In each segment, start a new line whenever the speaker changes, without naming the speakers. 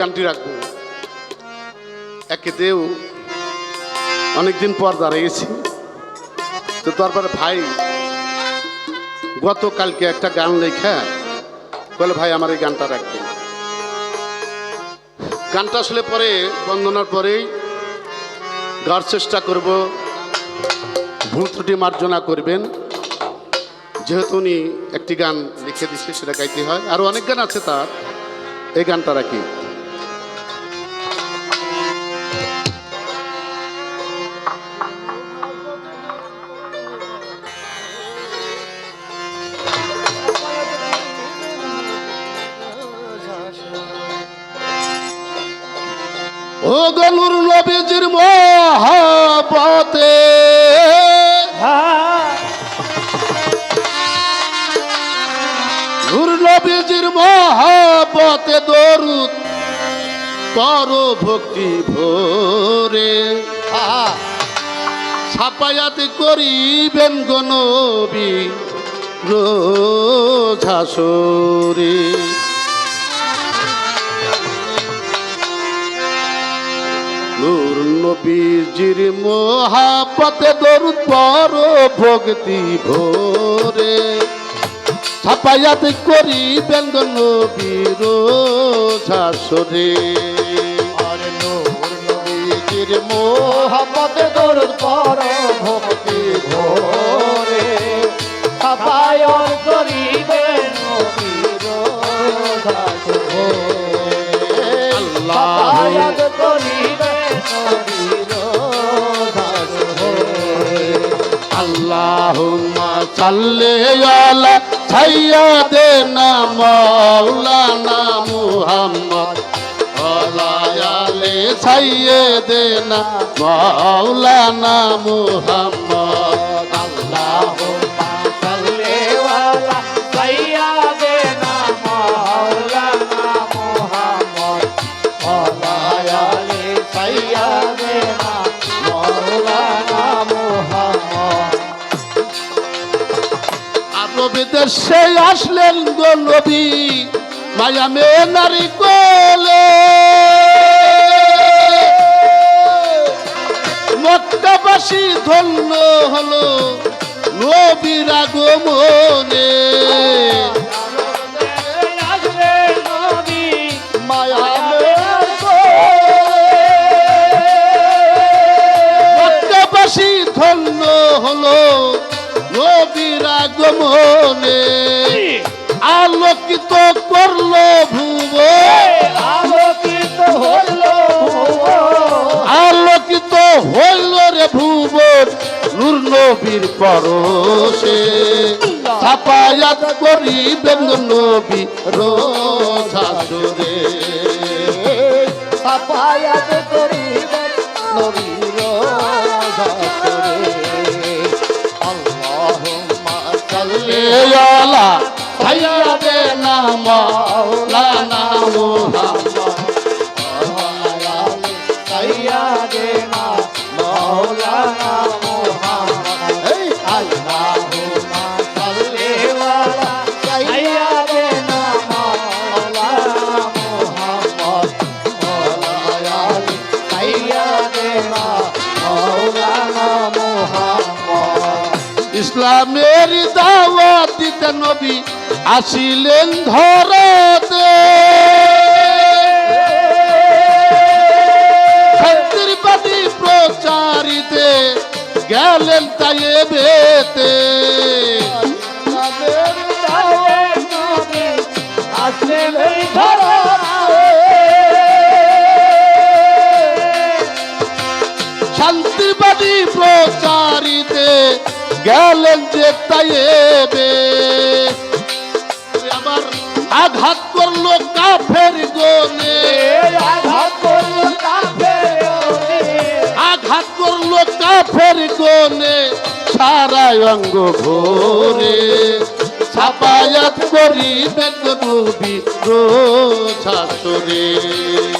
গানটি রাখব। একে দেও। অনেকদিন পর দাঁড়িয়েছি। তো তারপরে ভাই, গতকালকে একটা গান লেখা, বলে, ভাই, আমার এই গানটা রাখবেন গানটা আসলে পরে, বন্দনার পরেই গাওয়ার চেষ্টা করব। ভুল ত্রুটি মার্জনা করবেন। যেহেতু উনি একটি গান লিখে দিচ্ছে, সেটা গাইতে হয়। আরও অনেক গান আছে তার। এই গানটা রাখি। ও গনুর নবীজির মহাবতে নূর নবীজির মহাবতে দরুদ পর ভক্তি ভোরে। ছাপায়াত করিবেন গনবী রোঝাসরে নবীজির মহাপতে দরুদ পর ভক্তি ভোরে। ছাপায়াত করিবেন নবীর ঝাসরে।
আর নূর নবীজির মোহাম্মদ দরুদ পর ভক্তি ভোরে।
আল্লাহুম্মা সাল্লি আলা সাইয়্যিদিনা মাওলানা মুহাম্মদ ওয়ালা আলি সাইয়্যিদিনা মাওলানা মুহাম্মদ। বিদেশে আসলেন গো নবী। মায়া মে নারী কোলে। মক্কাবাসী ধন্য হলো নবীর আগমনে। মক্কাবাসী ধন্য হলো নবীর আগমনে আলোকিত করল ভুব।
আলোকিত হইল
আলোকিত হইল রে ভুবন নূর নবীর পরশে। ছাপায়াত করিবেন নবী রোঝাসরে
সাফায়াত করিবেন নবীর
আলা সাইয়্যিদিনা মাওলানা মুহাম্মদ।
সাইয়্যিদিনা মাওলানা মুহাম্মদ।
ইসলামের দাওয়াত দিতে নবী আসিলেন ধরতে। প্রচারিতে গেলেন তাই বেতে। তাইবে আবার আঘাত করল কাফের গনে
আঘাত করল কাফের
আঘাত করল কাফের গনে সারা অঙ্গ ভোরে। ছাপায়াত করি নবী রোছাসরে
সাফায়াত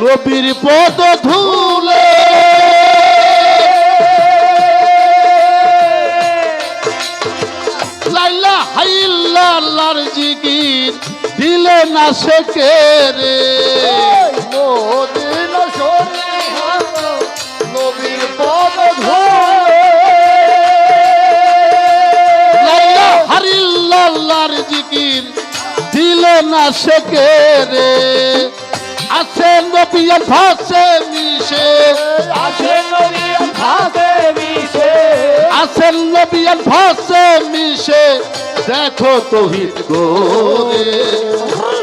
নবীর পদ ধুলে। লাইলা হাইল্লার জিগির দিলে না সে কে রে
মোদিন শরীফ নবীর পদ
লাইলা হারিল্লার জিগির দিলে না সে কে রে। আছে নবিয়ান ভাসে মিশে।
আছে নবীর ভাবে মিশে।
আছেন নবিয়ান ভাসে মিশে। দেখো তহিদ গোরে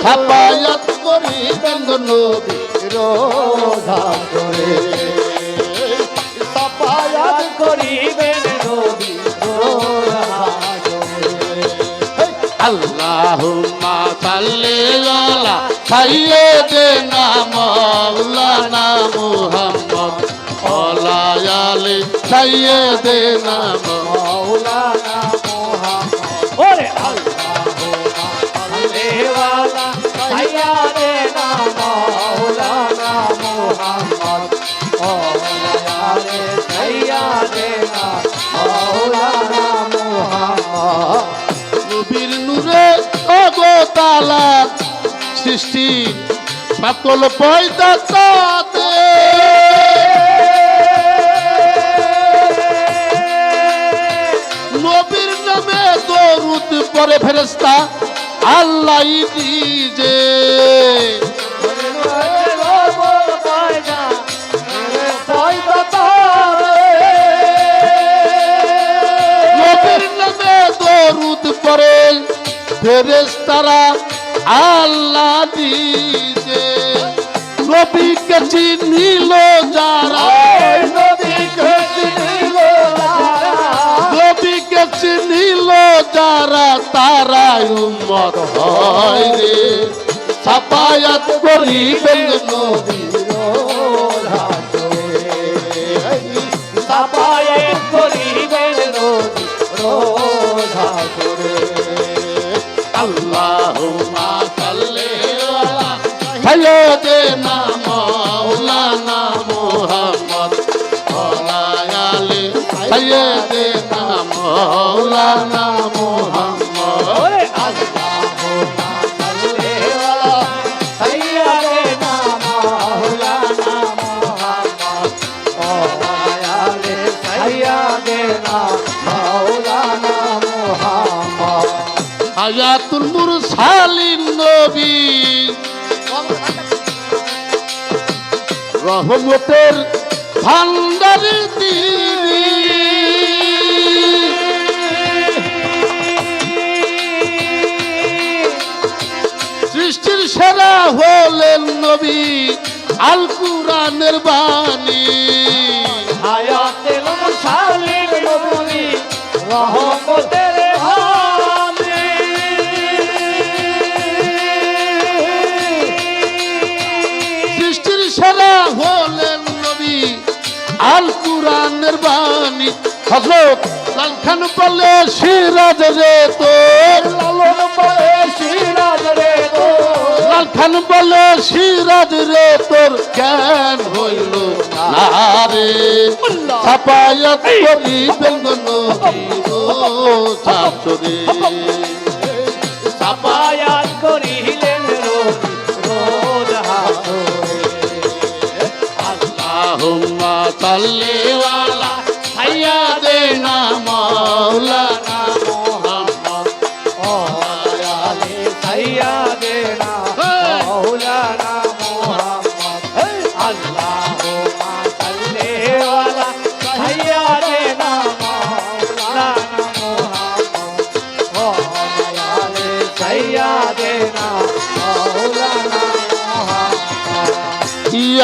ছাপায়াত করি। গঙ্গ নবী
রোধা করে।
আল্লাহুম্মা সাল্লি আলা না মাওলানা মুহাম্মদ। ওয়ালা দে না
মৌলানা
সৃষ্টি। সকল পয়দা নবীর নামে দরুদ পরে ফেরেস্তা আল্লাহ নিজে। নবীর ফেরেস্তারা আল্লাহ দিছে নবীকে চিনিল যারা। নবীকে চিনিল যারা তারাই উম্মত হয় রে। সাফায়াত করিবেন নবী। সাইয়্যিদিনা মাওলানা মুহাম্মদ ওয়ালা আলি সাইয়্যিদিনা মাওলানা মুহাম্মদ হায়াতুল মুরসালিন নবী রহমতের ভান্ডার দিদি। সৃষ্টির সেরা হলেন নবী আল কুরানের বাণী।
হায়াতের রহমতের
আল কুরানের বাণী হজরত লালখান বলে সিরাজ রে তোর
লালন পরে সিরাজ রে গো
লালখান বলে সিরাজ রে তোর জ্ঞান হইল না রে ছাপায়াত করি বেঙ্গন
সাপায়াত
আল্লাহুম্মা সাল্লি আলা সাইয়্যিদিনা মাওলানা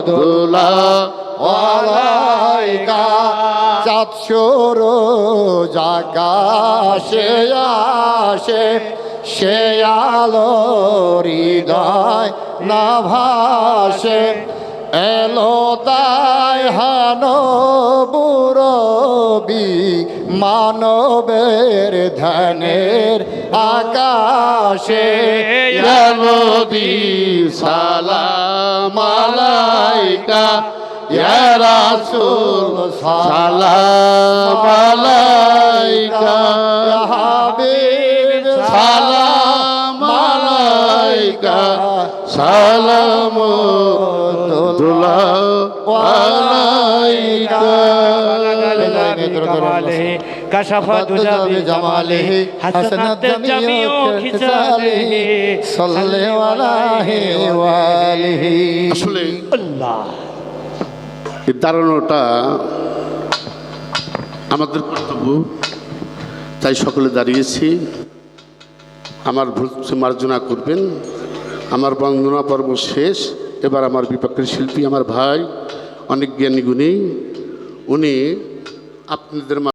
দুলা
আলাইকা চাঁদশোর জাগাশে আসে, সে আলো হৃদয় না ভাসে এলো তাই হানো বুরবি মানবের ধ্যানের আকাশে
নবী সালাম আলাইকা ইয়া রাসূল সালাম আলাইকা
হাবিব
সালাম আলাইকা সালাম
كشف دجى بجماله حسنت جميع خصاله
صلى عليه وآله
আসলে
الله
এই দাঁড়ানোটা আমাদের কর্তব্য তাই সকলে দাঁড়িয়েছি আমার ভুল ত্রুটি মার্জনা করবেন আমার বন্দনা পর্ব শেষ এবার আমার বিপক্ষের শিল্পী আমার ভাই অনেক জ্ঞানী গুণী উনি আপনাদের মা-